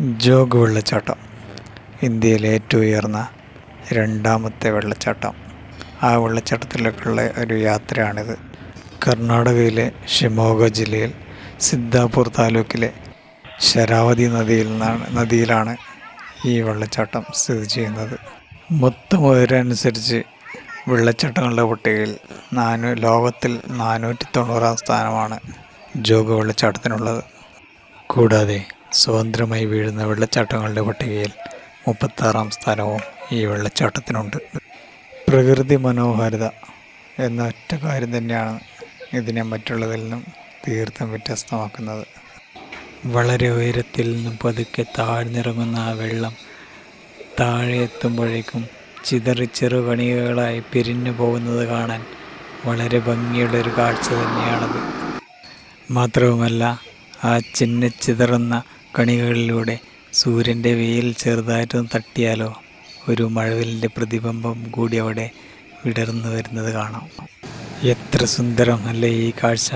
ജോഗ് വെള്ളച്ചാട്ടം ഇന്ത്യയിലെ ഏറ്റവും ഉയർന്ന രണ്ടാമത്തെ വെള്ളച്ചാട്ടം. ആ വെള്ളച്ചാട്ടത്തിലേക്കുള്ള ഒരു യാത്രയാണിത്. കർണാടകയിലെ ഷിമോഗ ജില്ലയിൽ സിദ്ധാപൂർ താലൂക്കിലെ ശരാവതി നദിയിൽ നിന്നാണ് നദിയിലാണ് ഈ വെള്ളച്ചാട്ടം സ്ഥിതി ചെയ്യുന്നത്. മൊത്തം ഉയരനുസരിച്ച് വെള്ളച്ചാട്ടങ്ങളുടെ പട്ടികയിൽ നാനൂ ലോകത്തിൽ നാനൂറ്റി തൊണ്ണൂറാം സ്ഥാനമാണ് ജോഗ് വെള്ളച്ചാട്ടത്തിനുള്ളത് കൂടാതെ സ്വതന്ത്രമായി വീഴുന്ന വെള്ളച്ചാട്ടങ്ങളുടെ പട്ടികയിൽ മുപ്പത്താറാം സ്ഥാനവും ഈ വെള്ളച്ചാട്ടത്തിനുണ്ട്. പ്രകൃതി മനോഹാരിത എന്ന ഒറ്റ കാര്യം തന്നെയാണ് ഇതിനെ മറ്റുള്ളതിൽ നിന്നും തീർത്തും വ്യത്യസ്തമാക്കുന്നത്. വളരെ ഉയരത്തിൽ നിന്നും പതുക്കെ താഴ്ന്നിറങ്ങുന്ന ആ വെള്ളം താഴെ എത്തുമ്പോഴേക്കും ചിതറി ചെറുകണികകളായി പിരിഞ്ഞു പോകുന്നത് കാണാൻ വളരെ ഭംഗിയുള്ള ഒരു കാഴ്ച തന്നെയാണത്. മാത്രവുമല്ല ആ ചിന്നിച്ചിതറുന്ന കണികകളിലൂടെ സൂര്യന്റെ വെയിൽ ചെറുതായിട്ടൊന്ന് തട്ടിയാലോ ഒരു മഴവിലിന്റെ പ്രതിബിംബം കൂടി അവിടെ വിടർന്നു വരുന്നത് കാണാം. എത്ര സുന്ദരം അല്ലേ ഈ കാഴ്ച?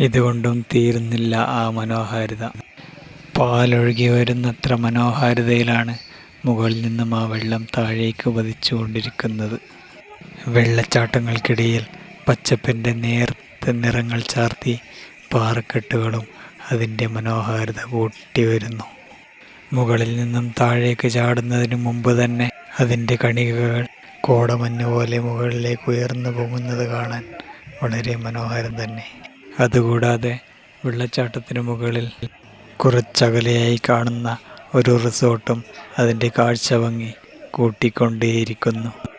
ഇതുകൊണ്ടും തീരുന്നില്ല ആ മനോഹാരിത. പാലൊഴുകി വരുന്നത്ര മനോഹാരിതയിലാണ് മുകളിൽ നിന്നും ആ വെള്ളം താഴേക്ക് പതിച്ചുകൊണ്ടിരിക്കുന്നത്. വെള്ളച്ചാട്ടങ്ങൾക്കിടയിൽ പച്ചപ്പിന്റെ നേർത്ത നിറങ്ങൾ ചാർത്തി പാറക്കെട്ടുകളും അതിന്റെ മനോഹാരിത കൂട്ടി വരുന്നു മുകളിൽ നിന്നും താഴേക്ക് ചാടുന്നതിന് മുമ്പ് തന്നെ അതിന്റെ കണികകൾ കോടമഞ്ഞ് പോലെ മുകളിലേക്ക് ഉയർന്നു പോകുന്നത് കാണാൻ വളരെ മനോഹരം തന്നെ. അതുകൂടാതെ വെള്ളച്ചാട്ടത്തിന് മുകളിൽ കുറച്ചകലെയായി കാണുന്ന ഒരു റിസോർട്ടും അതിന്റെ കാഴ്ച ഭംഗി കൂട്ടിക്കൊണ്ടേയിരിക്കുന്നു.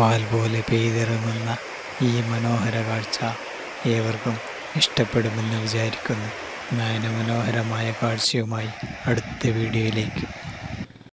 പാൽ പോലെ പെയ്തിറങ്ങുന്ന ഈ മനോഹര കാഴ്ച ഏവർക്കും ഇഷ്ടപ്പെടുമെന്ന് വിചാരിക്കുന്നു. നയനമനോഹരമായ കാഴ്ചയുമായി അടുത്ത വീഡിയോയിലേക്ക്